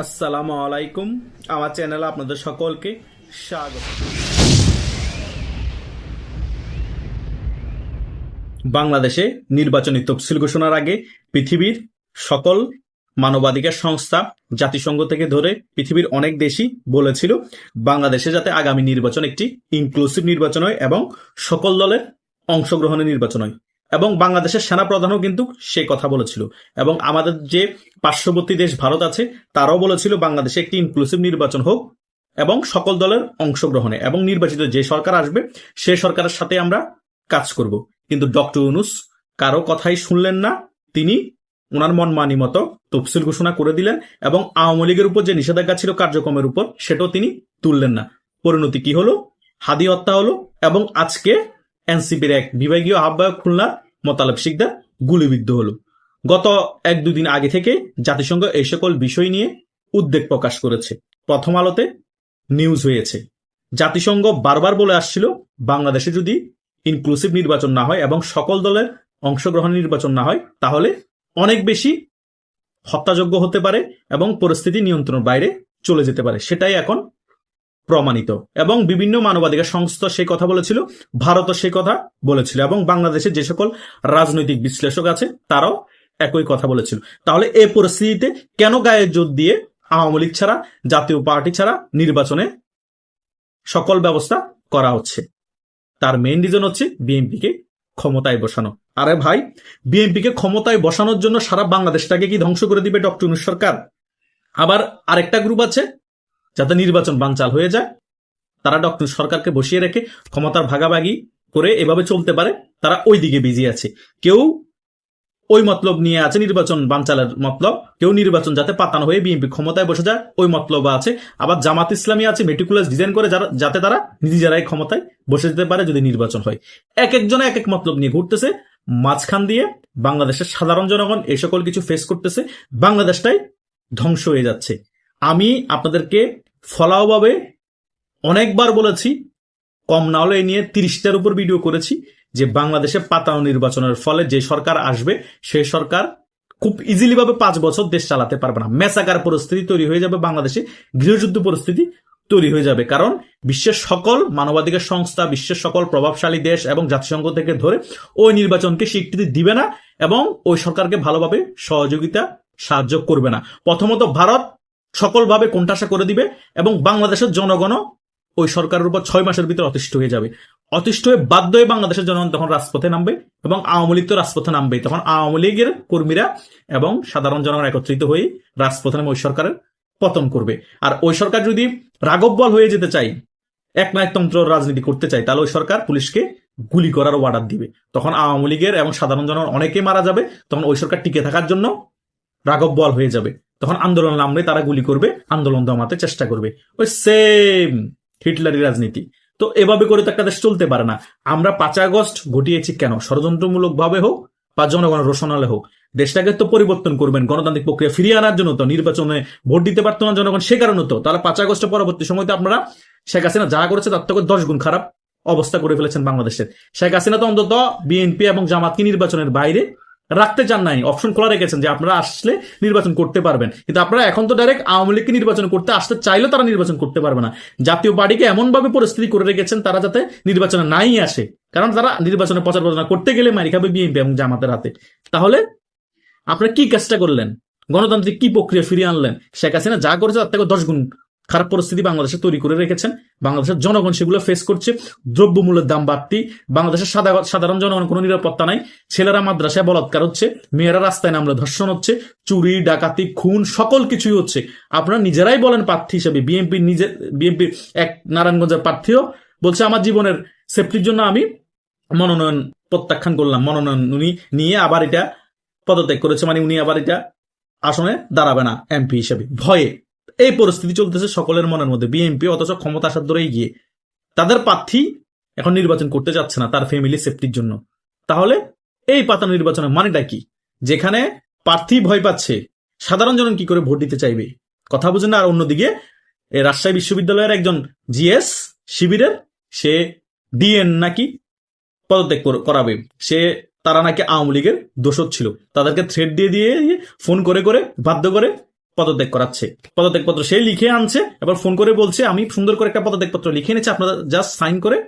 আসসালামু আলাইকুম। আমার চ্যানেলে আপনাদের সকলকে স্বাগত। বাংলাদেশে নির্বাচনী তফসিল ঘোষণার আগে পৃথিবীর সকল মানবাধিকার সংস্থা জাতিসংঘ থেকে ধরে পৃথিবীর অনেক দেশই বলেছিল, বাংলাদেশে যাতে আগামী নির্বাচন একটি ইনক্লুসিভ নির্বাচন হয় এবং সকল দলের অংশগ্রহণের নির্বাচন হয়। এবং বাংলাদেশের সেনাপ্রধানও কিন্তু সে কথা বলেছিল। এবং আমাদের যে পার্শ্ববর্তী দেশ ভারত আছে, তারাও বলেছিল বাংলাদেশে একটি ইনক্লুসিভ নির্বাচন হোক এবং সকল দলের অংশগ্রহণে এবং নির্বাচিত যে সরকার আসবে, সে সরকারের সাথে আমরা কাজ করব। কিন্তু ডক্টর ইউনুস কারও কথাই শুনলেন না, তিনি ওনার মন মানি মতো তফসিল ঘোষণা করে দিলেন এবং আওয়ামী লীগের উপর যে নিষেধাজ্ঞা ছিল কার্যক্রমের উপর, সেটাও তিনি তুললেন না। পরিণতি কি হলো? হাদি হত্যা হলো এবং আজকে এনসিপির এক বিভাগীয় আহ্বায়ক খুলনা মোতালেব শিকদার গুলিবিদ্ধ হল। গত এক দুদিন আগে থেকে জাতিসংঘ এই সকল বিষয় নিয়ে উদ্বেগ প্রকাশ করেছে। প্রথম আলোতে নিউজ হয়েছে। জাতিসংঘ বারবার বলে আসছিল, বাংলাদেশে যদি ইনক্লুসিভ নির্বাচন না হয় এবং সকল দলের অংশগ্রহণ নির্বাচন না হয়, তাহলে অনেক বেশি হত্যাযোগ্য হতে পারে এবং পরিস্থিতি নিয়ন্ত্রণের বাইরে চলে যেতে পারে। সেটাই এখন প্রমাণিত। এবং বিভিন্ন মানবাধিকার সংস্থা সেই কথা বলেছিল, ভারতও সেই কথা বলেছিল, এবং বাংলাদেশে যে সকল রাজনৈতিক বিশ্লেষক আছে, তারাও একই কথা বলেছিল। তাহলে এই পরিস্থিতিতে কেন গায়ের জোর দিয়ে আওয়ামী লীগ ছাড়া, জাতীয় পার্টি ছাড়া নির্বাচনে সকল ব্যবস্থা করা হচ্ছে? তার মেইন রিজন হচ্ছে বিএনপিকে ক্ষমতায় বসানো। আরে ভাই, বিএনপিকে ক্ষমতায় বসানোর জন্য সারা বাংলাদেশটাকে কি ধ্বংস করে দিবে ডক্টর সরকার? আবার আরেকটা গ্রুপ আছে যাতে নির্বাচন বানচাল হয়ে যায়, তারা ডক্টর সরকারকে বসিয়ে রেখে ক্ষমতার ভাগাভাগি করে এভাবে চলতে পারে, তারা ওই দিকে বিজি আছে। কেউ ওই মতলব নিয়ে আছে নির্বাচন বানচালের মতলব, কেউ নির্বাচন যাতে পাতানো হয়ে বিএনপি ক্ষমতায় বসে যায়, ওই মতলব আছে। আবার জামাত ইসলামী আছে মেটিকুলাস ডিজাইন করে যারা যাতে তারা নিজেরাই ক্ষমতায় বসে যেতে পারে যদি নির্বাচন হয়। এক একজনে এক এক মতলব নিয়ে ঘুরতেছে, মাঝখান দিয়ে বাংলাদেশের সাধারণ জনগণ এই সকল কিছু ফেস করতেছে, বাংলাদেশটাই ধ্বংস হয়ে যাচ্ছে। আমি আপনাদেরকে ফলাওভাবে অনেকবার বলেছি, কম না হলে নিয়ে তিরিশটার উপর ভিডিও করেছি, যে বাংলাদেশে পাতানো নির্বাচনের ফলে যে সরকার আসবে সেই সরকার খুব ইজিলি ভাবে পাঁচ বছর দেশ চালাতে পারবে না। মেসাকার পরিস্থিতি তৈরি হয়ে যাবে বাংলাদেশে, গৃহযুদ্ধ পরিস্থিতি তৈরি হয়ে যাবে। কারণ বিশ্বের সকল মানবাধিকার সংস্থা, বিশ্বের সকল প্রভাবশালী দেশ এবং জাতিসংঘ থেকে ধরে ওই নির্বাচনকে স্বীকৃতি দিবে না এবং ওই সরকারকে ভালোভাবে সহযোগিতা, সাহায্য করবে না। প্রথমত ভারত সকলভাবে কোণঠাসা করে দিবে এবং বাংলাদেশের জনগণও ওই সরকারের উপর ছয় মাসের ভিতরে অতিষ্ঠ হয়ে যাবে। অতিষ্ঠ হয়ে বাধ্য হয়ে বাংলাদেশের জনগণ তখন রাজপথে নামবে এবং আওয়ামী লীগ তো রাজপথে নামবে তখন আওয়ামী লীগের কর্মীরা এবং সাধারণ জনগণ একত্রিত হয়ে রাজপথে নামে ওই সরকারের পতন করবে। আর ওই সরকার যদি রাগব বল হয়ে যেতে চাই এক নায়কতন্ত্র রাজনীতি করতে চাই তাহলে ওই সরকার পুলিশকে গুলি করার অর্ডার দিবে। তখন আওয়ামী লীগের এবং সাধারণ জনগণ অনেকে মারা যাবে, তখন ওই সরকার টিকে থাকার জন্য রাগব বল হয়ে যাবে। তখন আন্দোলন নামলে তারা গুলি করবে, আন্দোলন দমাতে চেষ্টা করবে। ওই সেম হিটলারি রাজনীতি। তো এভাবে করে তো একটা দেশ চলতে পারে না। আমরা পাঁচ আগস্ট ঘটিয়েছি কেন? ষড়যন্ত্রমূলক ভাবে হোক বা জনগণের রোশনালে হোক, দেশটাকে তো পরিবর্তন করবেন, গণতান্ত্রিক প্রক্রিয়া ফিরিয়ে আনার জন্য তো, নির্বাচনে ভোট দিতে পারতো না জনগণ সে কারণে তো। তাহলে পাঁচ আগস্ট পরবর্তী সময় তো আপনারা শেখ হাসিনা যা করেছে তার থেকে দশ গুণ খারাপ অবস্থা করে ফেলেছেন বাংলাদেশের। শেখ হাসিনা তো অন্তত বিএনপি এবং জামাতকে নির্বাচনের বাইরে রাখতে চান নাই। অপশন খোলা রেখেছেন যে আপনারা আসলে নির্বাচন করতে পারবেন। কিন্তু আপনারা এখন তো ডাইরেক্ট আওয়ামী লীগকে নির্বাচন করতে আসতে চাইলেও তারা নির্বাচন করতে পারবে না। জাতীয় পার্টিকে এমনভাবে পরিস্থিতি করে রেখেছেন তারা যাতে নির্বাচনে নাই আসে। কারণ তারা নির্বাচনে প্রচার প্রচারণা করতে গেলে মারি খাবে বিএনপি এবং জামাতের হাতে। তাহলে আপনারা কি কাজটা করলেন? গণতান্ত্রিক কি প্রক্রিয়া ফিরিয়ে আনলেন? শেখ হাসিনা যা করেছে তার থেকে দশ গুণ খারাপ পরিস্থিতি বাংলাদেশে তৈরি করে রেখেছেন। বাংলাদেশের জনগণ সেগুলো ফেস করছে। দ্রব্যমূল্যের দাম বাড়তি। বাংলাদেশের সাধারণ জনগণ কোনো নিরাপত্তা নাই। ছেলেরা মাদ্রাসায় বলাৎকার হচ্ছে, মেয়েরা রাস্তায় নামলে ধর্ষণ হচ্ছে, চুরি, ডাকাতি, খুন, সকল কিছুই হচ্ছে। আপনারা নিজেরাই বলেন প্রার্থী হিসেবে। বিএনপি নিজে বিএনপি এক নারায়ণগঞ্জের প্রার্থীও বলছে, আমার জীবনের সেফটির জন্য আমি মনোনয়ন প্রত্যাখ্যান করলাম। মনোনয়ন উনি নিয়ে আবার এটা পদত্যাগ করেছে মানে উনি আবার এটা আসনে দাঁড়াবে না এমপি হিসেবে। ভয়ে। এই পরিস্থিতি চলতেছে সকলের মনের মধ্যে, বিএনপি অথচ ক্ষমতা আসার ধরেই গিয়ে। তাদের প্রার্থী এখন নির্বাচন করতে যাচ্ছে না তার ফ্যামিলি সেফটির জন্য। তাহলে এই পাতা নির্বাচনের মানেটা কি? যেখানে প্রার্থী ভয় পাচ্ছে, সাধারণ জন কি করে ভোট দিতে চাইবে? কথা বুঝেন না আর অন্যদিকে রাজশাহী বিশ্ববিদ্যালয়ের একজন জিএস শিবিরের, সে ডিএন নাকি পদত্যাগ কর- করাবে। সে, তারা নাকি আওয়ামী লীগের দোষক ছিল। তাদেরকে থ্রেড দিয়ে দিয়ে ফোন করে করে, বাধ্য করে পদত্যাগ করাচ্ছে। পদত্যাগ পত্র সে লিখে আনছে, এবার ফোন করে বলছে, আমি সুন্দর করে একটা পদত্যাগ পত্র লিখে এনেছি, আপনারা জাস্ট সাইন করে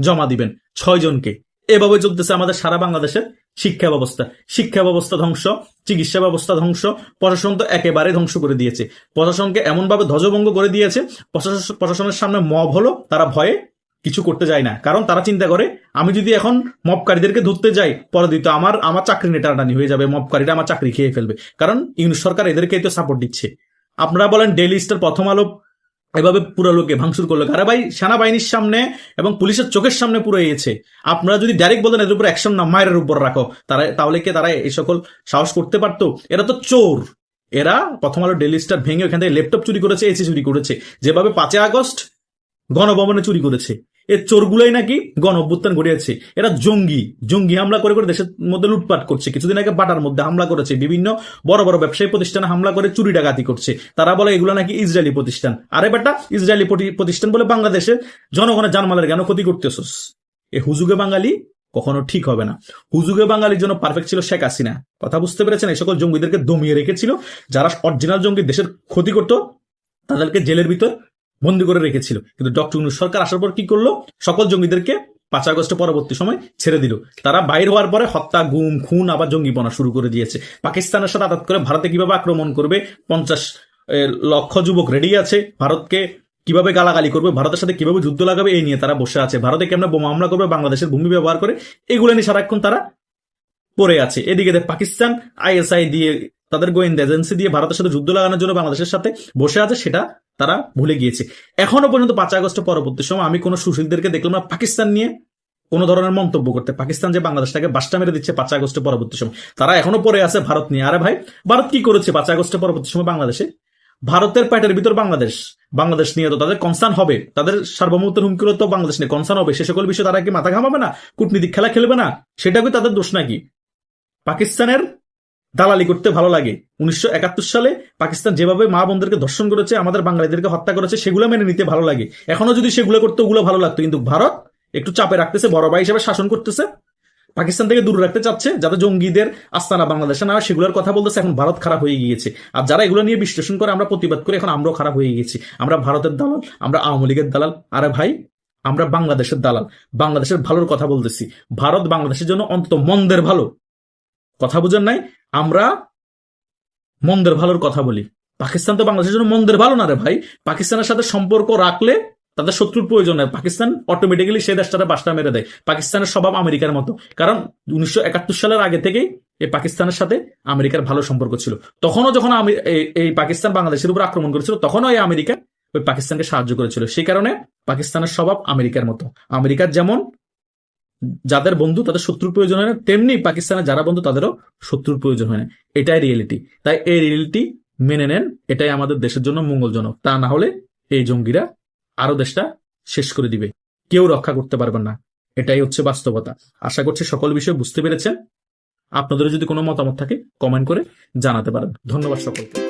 জমা দিবেন ছয় জনকে। এভাবে চলতেছে আমাদের সারা বাংলাদেশের শিক্ষা ব্যবস্থা। শিক্ষা ব্যবস্থা ধ্বংস, চিকিৎসা ব্যবস্থা ধ্বংস, প্রশাসন তো একেবারে ধ্বংস করে দিয়েছে। প্রশাসনকে এমনভাবে ধ্বজভঙ্গ করে দিয়েছে প্রশাসন- প্রশাসনের সামনে মব হলো, তারা ভয়ে কিছু করতে যায় না। কারণ তারা চিন্তা করে, আমি যদি এখন মপকারীদেরকে ধরতে যাই, পরে দিত আমার আমার চাকরি নেটারানি হয়ে যাবে মবকারীরা আমার চাকরি খেয়ে ফেলবে। কারণ ইউনিট সরকার এদেরকেই তো সাপোর্ট দিচ্ছে। আপনারা বলেন ডেলি স্টার প্রথম আলো এভাবে পুরো লোকে ভাঙচুর করল। আরে ভাই, সেনাবাহিনীর সামনে এবং পুলিশের চোখের সামনে পুরো এসেছে। আপনারা যদি ডাইরেক্ট বলেন এদের উপর অ্যাকশন না, মায়ের উপর রাখো, তারা, তাহলে কি তারা এই সকল সাহস করতে পারতো? এরা তো চোর। এরা প্রথম আলো ডেলি স্টার ভেঙে ওখান থেকে ল্যাপটপ চুরি করেছে এসি চুরি করেছে। যেভাবে পাঁচই আগস্ট গণভবনে চুরি করেছে। এর চোরগুলোই নাকি গণ অভ্যুত্থান ঘটিয়েছে। এরা জঙ্গি জঙ্গি হামলা করে করে দেশের মধ্যে লুটপাট করছে। কিছুদিন আগে বাটার মধ্যে হামলা করেছে। বিভিন্ন বড় বড় ব্যবসায়ী প্রতিষ্ঠানে হামলা করে চুরি ডাকাতি করছে। তারা বলে এগুলো নাকি ইসরায়েলি প্রতিষ্ঠান। আরে বেটা, ইসরায়েলি প্রতি- প্রতিষ্ঠান বলে বাংলাদেশের জনগণের জানমালের কেন ক্ষতি করতেছস? এ হুজুগে বাঙালি কখনো ঠিক হবে না। হুজুগে বাঙালির জন্য পারফেক্ট ছিল শেখ হাসিনা। কথা বুঝতে পেরেছেন? এই সকল জঙ্গিদেরকে দমিয়ে রেখেছিল। যারা অরিজিনাল জঙ্গি দেশের ক্ষতি করত, তাদেরকে জেলের ভিতর বন্দি করে রেখেছিল। কিন্তু ডক্টর ইউনুস সরকার আসার পর কি করল? সকল জঙ্গিদেরকে পাঁচ আগস্ট পরবর্তী সময় ছেড়ে দিল। তারা বাইর হওয়ার পরে হত্যা, গুম, খুন, আবার জঙ্গিপনা শুরু করে দিয়েছে। পাকিস্তানের সাথে আঘাত করে ভারতে কীভাবে আক্রমণ করবে? পঞ্চাশ লক্ষ যুবক রেডি আছে। ভারতকে কীভাবে গালাগালি করবে? ভারতের সাথে কীভাবে যুদ্ধ লাগাবে? এই নিয়ে তারা বসে আছে। ভারতে কেমন বোমা হামলা করবে? বাংলাদেশের ভূমি ব্যবহার করে। এগুলো নিয়ে সারাক্ষণ তারা পড়ে আছে। এদিকে পাকিস্তান আইএসআই দিয়ে, তাদের গোয়েন্দা এজেন্সি দিয়ে ভারতের সাথে যুদ্ধ লাগানোর জন্য বাংলাদেশের সাথে বসে আছে। সেটা তারা ভুলে গিয়েছে। এখনও পর্যন্ত পাঁচ আগস্ট পরবর্তী সময় আমি কোনো সুশীলদেরকে দেখলাম না পাকিস্তান নিয়ে কোনো ধরনের মন্তব্য করতে। পাকিস্তান যে বাংলাদেশটাকে বাসটা মেরে দিচ্ছে পাঁচ আগস্ট পরবর্তী সময়। তারা এখনও পরে আছে ভারত নিয়ে। আরে ভাই, ভারত কি করেছে পাঁচ আগস্ট পরবর্তী সময় বাংলাদেশে? ভারতের প্যাটের ভিতর বাংলাদেশ। বাংলাদেশ নিয়ে তো তাদের কনসার্ন হবে। তাদের সার্বভৌমত্বের হুমকির তো বাংলাদেশ নিয়ে কনসার্ন হবে। সে সকল বিষয়ে তারা কি মাথা ঘামাবে না? কূটনীতিক খেলা খেলবে না? সেটা কি তাদের দোষ নাকি? পাকিস্তানের দালালি করতে ভালো লাগে। উনিশশো একাত্তর সালে পাকিস্তান যেভাবে মা বোনদেরকে ধর্ষণ করেছে, আমাদের বাঙালিদেরকে হত্যা করেছে, সেগুলো মেনে নিতে ভালো লাগে। এখনও যদি সেগুলো করতে, ওগুলো ভালো লাগতো। কিন্তু ভারত একটু চাপে রাখতেছে, বড় ভাই হিসেবে শাসন করতেছে। পাকিস্তান থেকে দূরে রাখতে চাচ্ছে, যাতে জঙ্গিদের আস্তানা বাংলাদেশে না সেগুলোর কথা বলতেছে, এখন ভারত খারাপ হয়ে গিয়েছে। আর যারা এগুলো নিয়ে বিশ্লেষণ করে, আমরা প্রতিবাদ করে এখন আমরাও খারাপ হয়ে গেছি আমরা ভারতের দালাল, আমরা আওয়ামী লীগের দালাল। আরে ভাই, আমরা বাংলাদেশের দালাল। বাংলাদেশের ভালোর কথা বলতেছি। ভারত বাংলাদেশের জন্য অন্তত মন্দের ভালো। কথা বুঝেন নাই? আমরা মন্দের ভালোর কথা বলি। পাকিস্তান তো বাংলাদেশের জন্য মন্দের ভালো না রে ভাই। পাকিস্তানের সাথে সম্পর্ক রাখলে তাদের শত্রুর প্রয়োজন হয় পাকিস্তান অটোমেটিক্যালি সেই দেশটাতে বাসটা মেরে দেয়। পাকিস্তানের স্বভাব আমেরিকার মতো। কারণ উনিশশো একাত্তর সালের আগে থেকেই এই পাকিস্তানের সাথে আমেরিকার ভালো সম্পর্ক ছিল। তখনও যখন এই পাকিস্তান বাংলাদেশের উপর আক্রমণ করেছিল, তখনও এই আমেরিকা ওই পাকিস্তানকে সাহায্য করেছিল। সেই কারণে পাকিস্তানের স্বভাব আমেরিকার মতো। আমেরিকার যেমন যাদের বন্ধু তাদের শত্রুর প্রয়োজন হয় না, তেমনি পাকিস্তানের যারা বন্ধু তাদেরও শত্রুর প্রয়োজন হয় না। এটাই রিয়েলিটি তাই এই রিয়েলিটি মেনে নেন, এটাই আমাদের দেশের জন্য মঙ্গলজনক। তা না হলে এই জঙ্গিরা আরও দেশটা শেষ করে দিবে। কেউ রক্ষা করতে পারবেন না। এটাই হচ্ছে বাস্তবতা। আশা করছি সকল বিষয় বুঝতে পেরেছেন। আপনাদের যদি কোনো মতামত থাকে কমেন্ট করে জানাতে পারেন। ধন্যবাদ সকলকে।